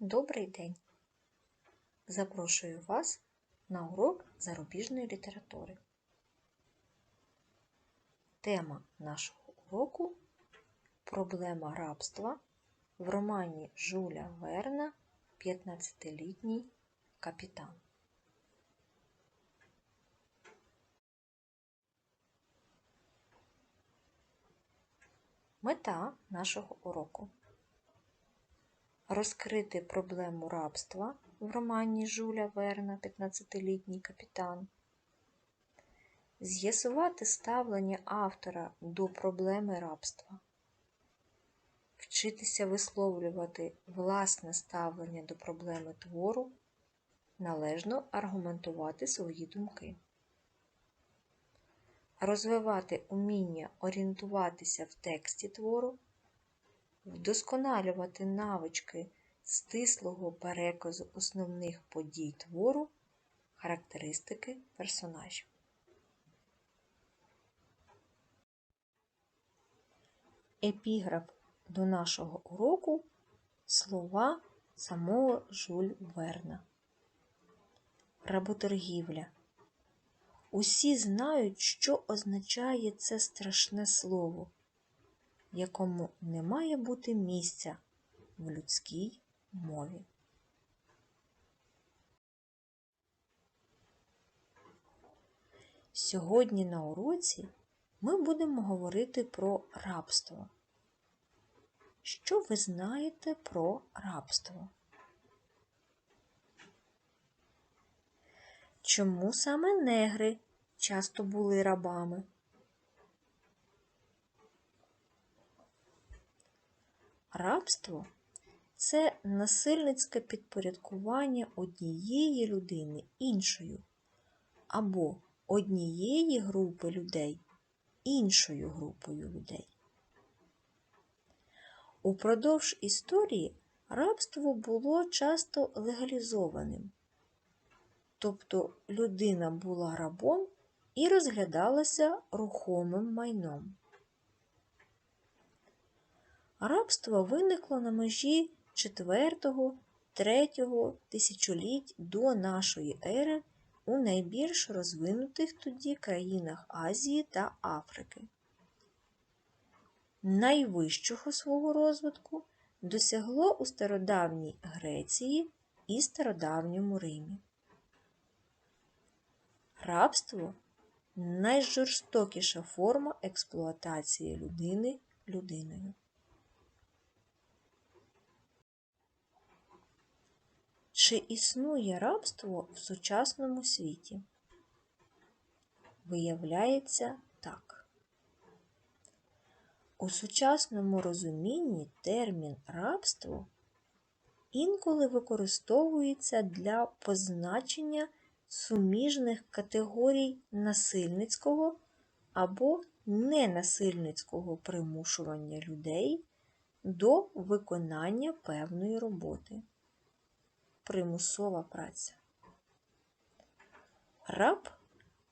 Добрий день! Запрошую вас на урок зарубіжної літератури. Тема нашого уроку Проблема рабства в романі Жуля Верна 15-літній капітан. Мета нашого уроку розкрити проблему рабства в романі Жуля Верна 15-літній капітан, з'ясувати ставлення автора до проблеми рабства, вчитися висловлювати власне ставлення до проблеми твору, належно аргументувати свої думки. Розвивати уміння орієнтуватися в тексті твору, вдосконалювати навички стислого переказу основних подій твору, характеристики персонажів. Епіграф до нашого уроку слова самого Жюль Верна. Работоргівля. Усі знають, що означає це страшне слово, якому не має бути місця в людській мові. Сьогодні на уроці ми будемо говорити про рабство. Що ви знаєте про рабство? Чому саме негри часто були рабами? Рабство це насильницьке підпорядкування однієї людини іншою або однієї групи людей іншою групою людей. Упродовж історії рабство було часто легалізованим, тобто людина була рабом і розглядалася рухомим майном. Рабство виникло на межі 4-3 тисячоліть до нашої ери у найбільш розвинутих тоді країнах Азії та Африки. Найвищого свого розвитку досягло у стародавній Греції і стародавньому Римі. Рабство найжорстокіша форма експлуатації людини людиною. Чи існує рабство в сучасному світі? Виявляється так. У сучасному розумінні термін рабство інколи використовується для позначення суміжних категорій насильницького або ненасильницького примушування людей до виконання певної роботи примусова праця. Раб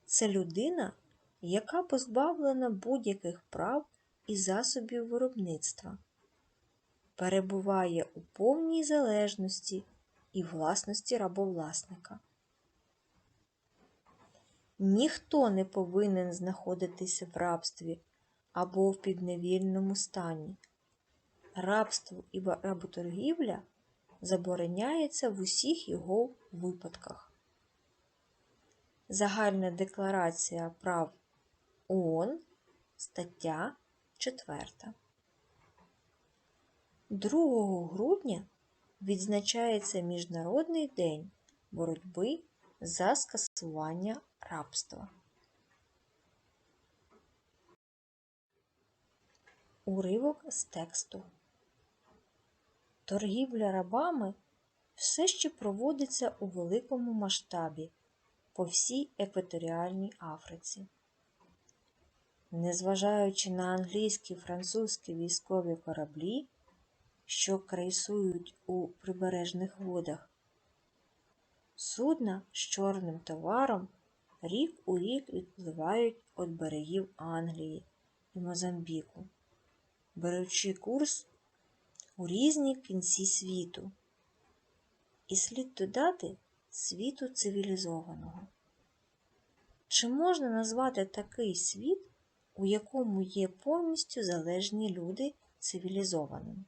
це людина, яка позбавлена будь-яких прав і засобів виробництва, перебуває у повній залежності і власності рабовласника. Ніхто не повинен знаходитися в рабстві або в підневільному стані. Рабство і работоргівля – забороняється в усіх його випадках. Загальна декларація прав ООН, стаття 4. 2 грудня відзначається Міжнародний день боротьби за скасування рабства. Уривок з тексту. Торгівля рабами все ще проводиться у великому масштабі по всій екваторіальній Африці. Незважаючи на англійські французькі військові кораблі, що крейсують у прибережних водах, судна з чорним товаром рік у рік відпливають від берегів Англії і Мозамбіку, беручи курс у різні кінці світу, і слід додати світу цивілізованого. Чи можна назвати такий світ, у якому є повністю залежні люди цивілізованим?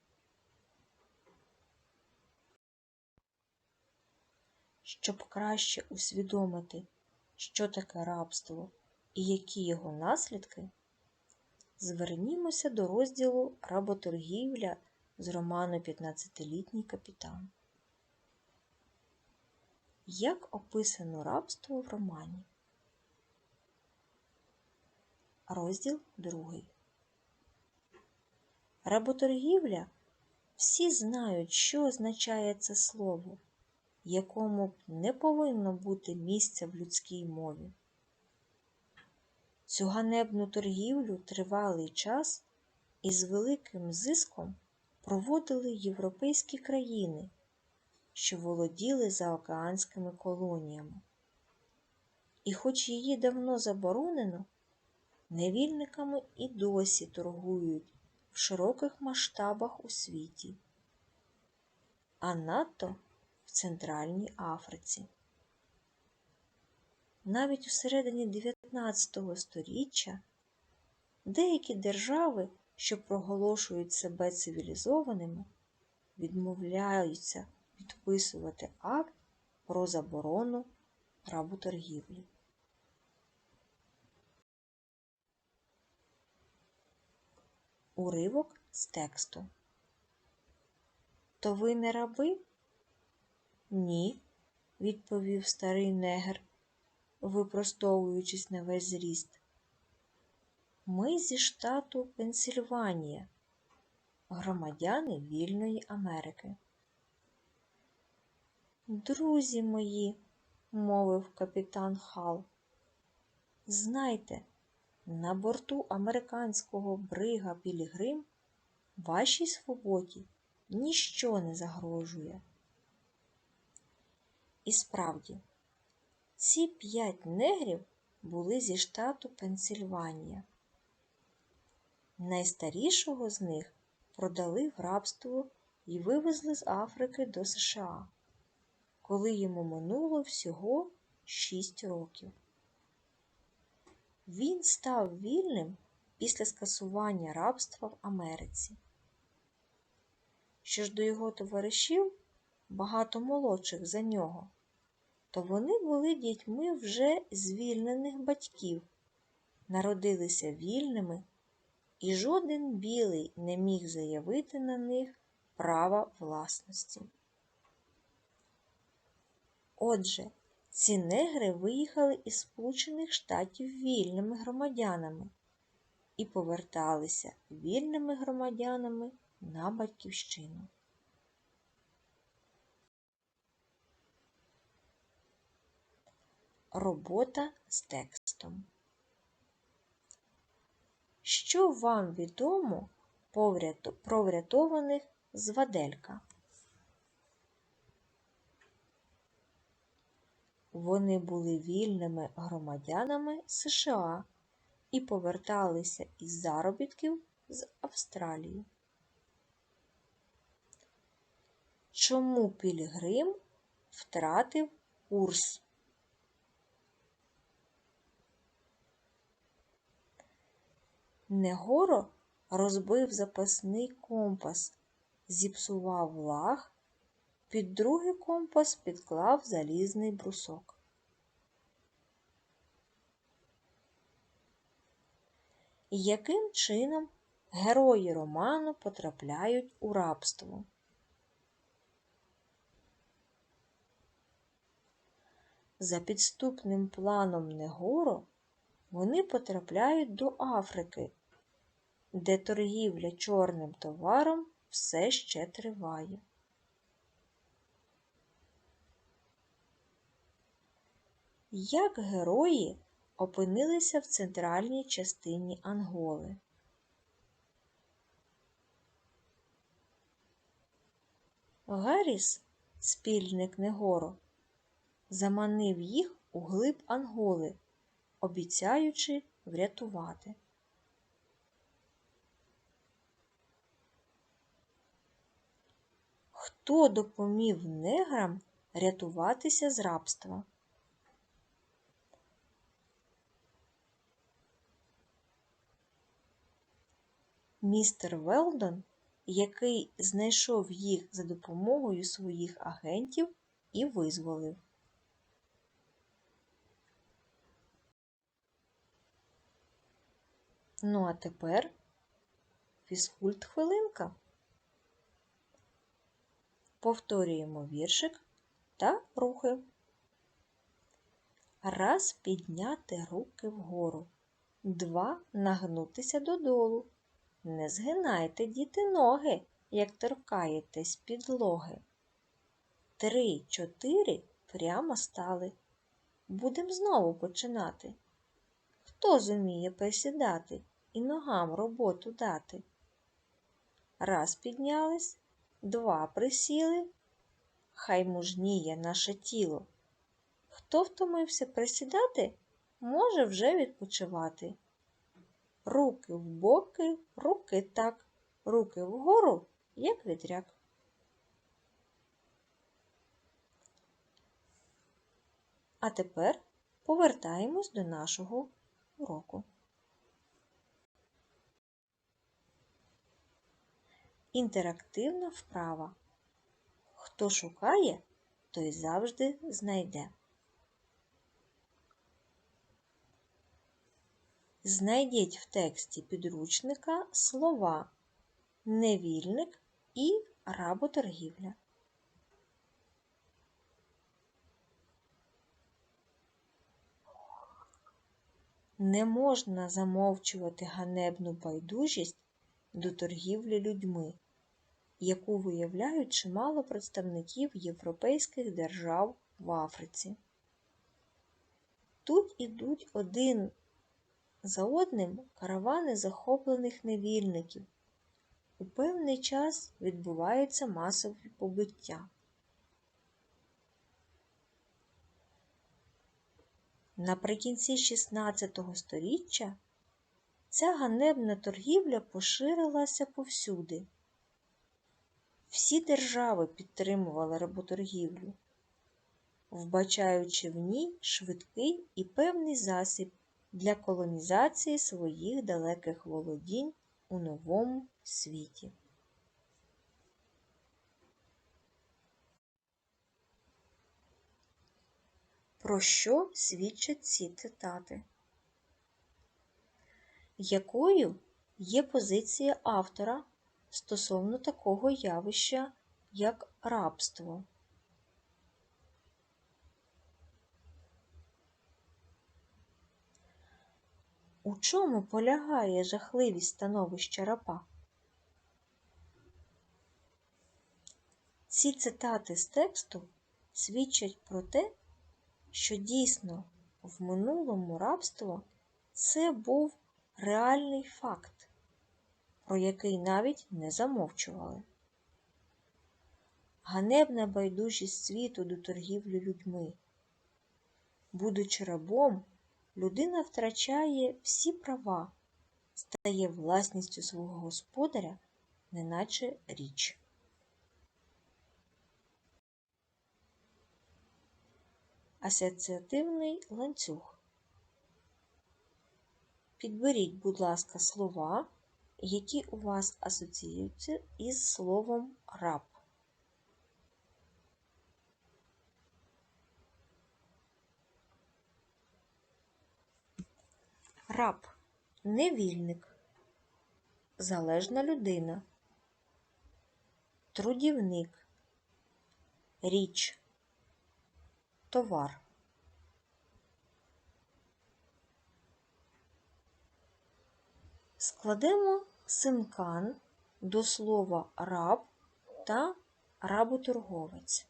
Щоб краще усвідомити, що таке рабство і які його наслідки, звернімося до розділу Работоргівля з роману «15-літній капітан. Як описано рабство в романі? Розділ 2. Работоргівля всі знають, що означає це слово, якому б не повинно бути місця в людській мові. Цю ганебну торгівлю тривалий час і з великим зиском проводили європейські країни, що володіли заокеанськими колоніями. І хоч її давно заборонено, невільниками і досі торгують в широких масштабах у світі, а надто в Центральній Африці. Навіть у середині 19 століття деякі держави, що проголошують себе цивілізованими, відмовляються підписувати акт про заборону работоргівлі. Уривок з тексту. То ви не раби? Ні, відповів старий негр, випростовуючись на весь зріст. Ми зі штату Пенсільванія, громадяни Вільної Америки. Друзі мої, мовив капітан Хал, знайте, на борту американського брига Пілігрим вашій свободі ніщо не загрожує. І справді, ці п'ять негрів були зі штату Пенсільванія. Найстарішого з них продали в рабство і вивезли з Африки до США, коли йому минуло всього 6 років. Він став вільним після скасування рабства в Америці. Що ж до його товаришів, багато молодших за нього, то вони були дітьми вже звільнених батьків, народилися вільними, і жоден білий не міг заявити на них права власності. Отже, ці негри виїхали із Сполучених Штатів вільними громадянами і поверталися вільними громадянами на батьківщину. Робота з текстом. Що вам відомо про врятованих з Ваделька? Вони були вільними громадянами США і поверталися із заробітків з Австралії. Чому Пілігрим втратив курс? Негоро розбив запасний компас, зіпсував лаг, під другий компас підклав залізний брусок. Яким чином герої роману потрапляють у рабство? За підступним планом Негоро вони потрапляють до Африки, де торгівля чорним товаром все ще триває. Як герої опинилися в центральній частині Анголи? Гарріс, спільник Негоро, заманив їх у глиб Анголи, обіцяючи врятувати. Хто допомів неграм рятуватися з рабства. Містер Велдон, який знайшов їх за допомогою своїх агентів і визволив. Ну, а тепер фізкульт хвилинка. Повторюємо віршик та рухи. Раз підняти руки вгору, два нагнутися додолу. Не згинайте, діти, ноги, як торкаєтесь підлоги. Три, чотири прямо стали. Будем знову починати. Хто зуміє присідати і ногам роботу дати? Раз піднялись, два присіли, хай мужніє наше тіло. Хто втомився присідати, може вже відпочивати. Руки в боки, руки так, руки вгору, як вітряк. А тепер повертаємось до нашого уроку. Інтерактивна вправа. Хто шукає, той завжди знайде. Знайдіть в тексті підручника слова невільник і работоргівля. Не можна замовчувати ганебну байдужість до торгівлі людьми, яку виявляють чимало представників європейських держав в Африці. Тут ідуть один за одним каравани захоплених невільників. У певний час відбувається масове побиття. Наприкінці XVI століття ця ганебна торгівля поширилася повсюди. Всі держави підтримували работоргівлю, вбачаючи в ній швидкий і певний засіб для колонізації своїх далеких володінь у новому світі. Про що свідчать ці цитати? Якою є позиція автора стосовно такого явища, як рабство? У чому полягає жахливість становища раба? Ці цитати з тексту свідчать про те, що дійсно в минулому рабство це був реальний факт, про який навіть не замовчували. Ганебна байдужість світу до торгівлі людьми. Будучи рабом, людина втрачає всі права, стає власністю свого господаря, неначе річ. Асоціативний ланцюг. Підберіть, будь ласка, слова, які у вас асоціюються із словом раб. Раб невільник, залежна людина, трудівник, річ, товар. Складемо синкан до слова раб та работорговець.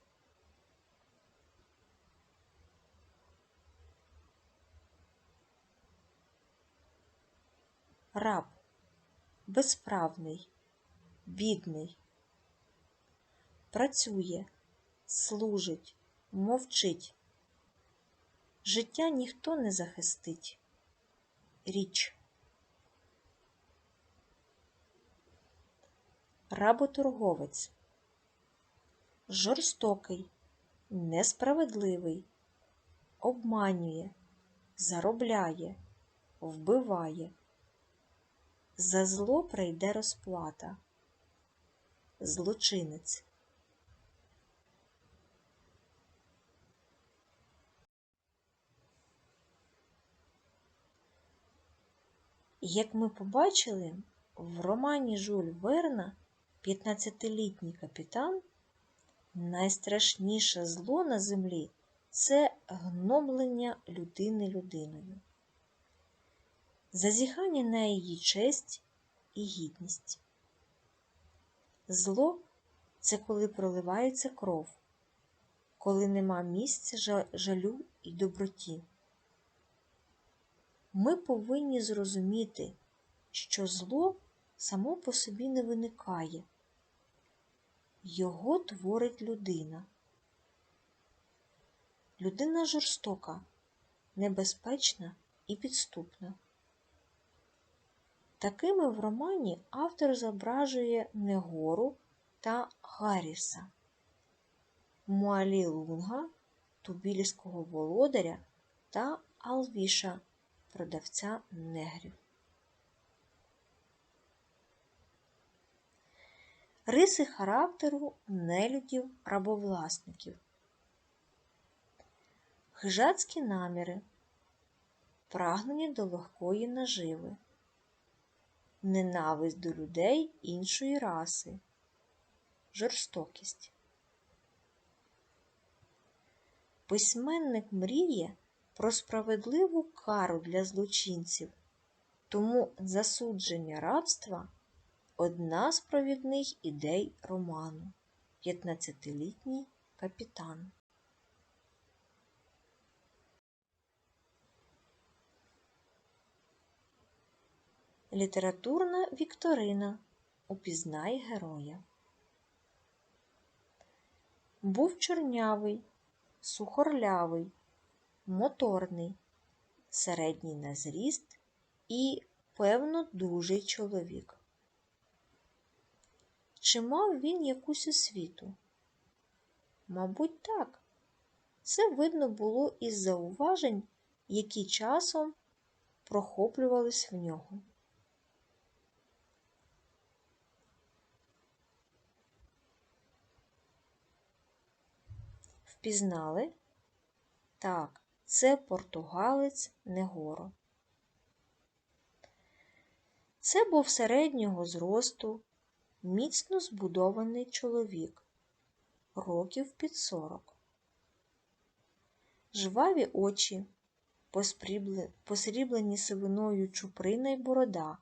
Раб безправний, бідний, працює, служить, мовчить. Життя ніхто не захистить. Річ. Работорговець. Жорстокий, несправедливий, обманює, заробляє, вбиває. За зло прийде розплата. Злочинець. Як ми побачили, в романі Жюль Верна 15-літній капітан найстрашніше зло на землі це гноблення людини людиною, зазіхання на її честь і гідність. Зло це коли проливається кров, коли нема місця жалю і доброті. Ми повинні зрозуміти, що зло само по собі не виникає, його творить людина. Людина жорстока, небезпечна і підступна. Такими в романі автор зображує Негору та Гарріса, Муалі Лунга, тубільського володаря та Алвіша, продавця негрів. Риси характеру нелюдів рабовласників. Хижацькі наміри, прагнення до легкої наживи, ненависть до людей іншої раси, жорстокість. Письменник мріє про справедливу кару для злочинців, тому засудження рабства одна з провідних ідей роману 15-літній капітан. Літературна Вікторина Упізнай героя. Був чорнявий, сухорлявий, моторний, середній на зріст і, певно, дужий чоловік. Чи мав він якусь освіту? Мабуть, так. Це видно було із зауважень, які часом прохоплювались в нього. Впізнали? Так, це португалець Негоро. Це був середнього зросту, міцно збудований чоловік, років під сорок. Жваві очі, посріблені сивиною чуприна й борода,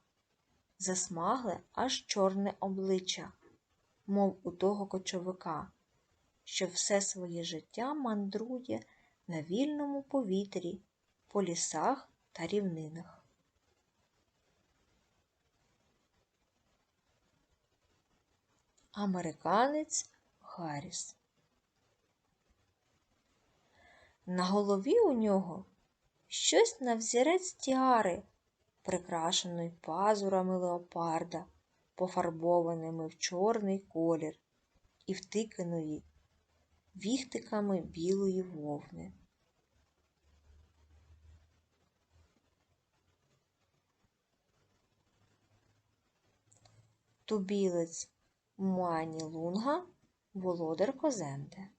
засмагле аж чорне обличчя, мов у того кочовика, що все своє життя мандрує на вільному повітрі, по лісах та рівнинах. Американець Гарріс. На голові у нього щось на взірець тіари, прикрашеної пазурами леопарда, пофарбованими в чорний колір і втиканої віхтиками білої вовни. Тубілець Муані Лунга, володар Козенде.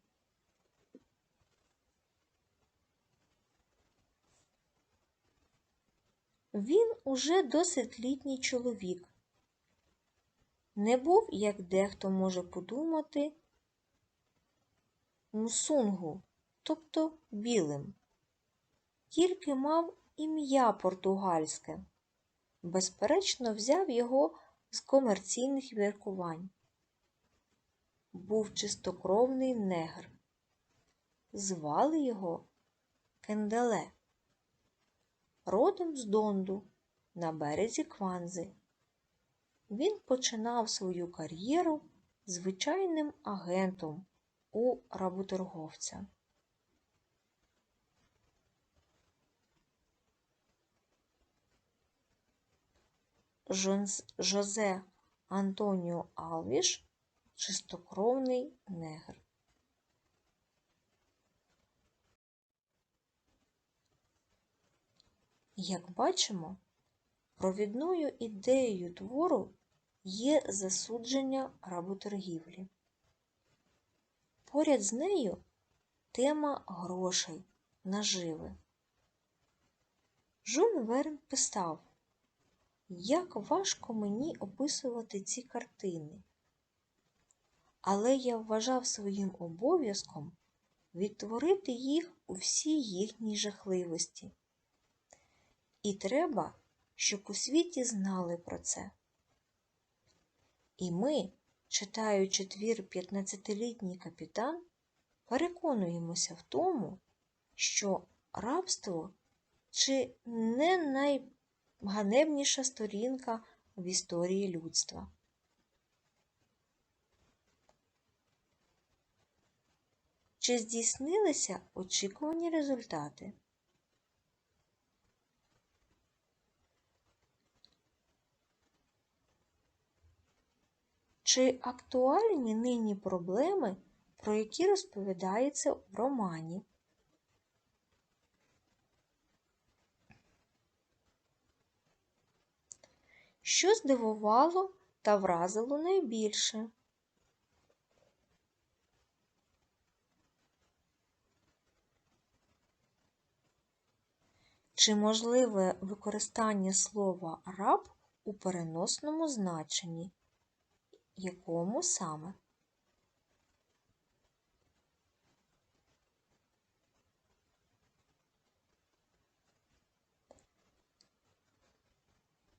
Він уже досить літній чоловік. Не був, як дехто може подумати, мусунгу, тобто білим, тільки мав ім'я португальське, безперечно, взяв його з комерційних міркувань. Був чистокровний негр. Звали його Кенделе, родом з Донду на березі Кванзи. Він починав свою кар'єру звичайним агентом у работорговця. Жозе Антоніо Алвіш чистокровний негр. Як бачимо, провідною ідеєю твору є засудження работоргівлі. Поряд з нею тема грошей наживи. Жун Верн писав, як важко мені описувати ці картини, але я вважав своїм обов'язком відтворити їх у всій їхній жахливості. І треба, щоб у світі знали про це. І ми, читаючи твір 15-літній капітан, переконуємося в тому, що рабство чи не найганебніша сторінка в історії людства. Чи здійснилися очікувані результати? Чи актуальні нині проблеми, про які розповідається в романі? Що здивувало та вразило найбільше? Чи можливе використання слова раб у переносному значенні? Якому саме?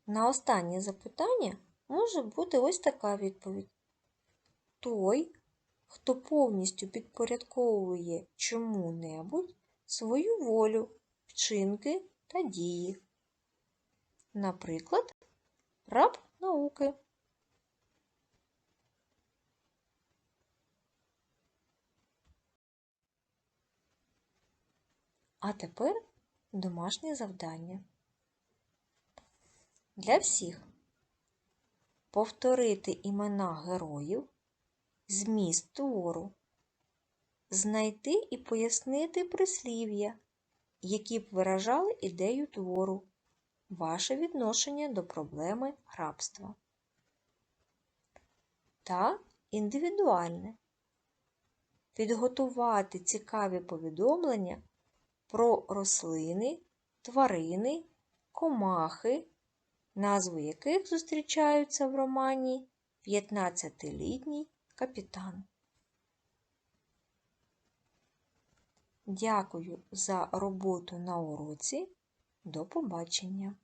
На останнє запитання може бути ось така відповідь. Той, хто повністю підпорядковує чому-небудь свою волю, вчинки та дії. Наприклад, раб науки. А тепер домашнє завдання. Для всіх повторити імена героїв, зміст твору, знайти і пояснити прислів'я, які б виражали ідею твору, ваше відношення до проблеми рабства. Та індивідуальне. Підготувати цікаві повідомлення про рослини, тварини, комахи, назви яких зустрічаються в романі 15-літній капітан. Дякую за роботу на уроці. До побачення!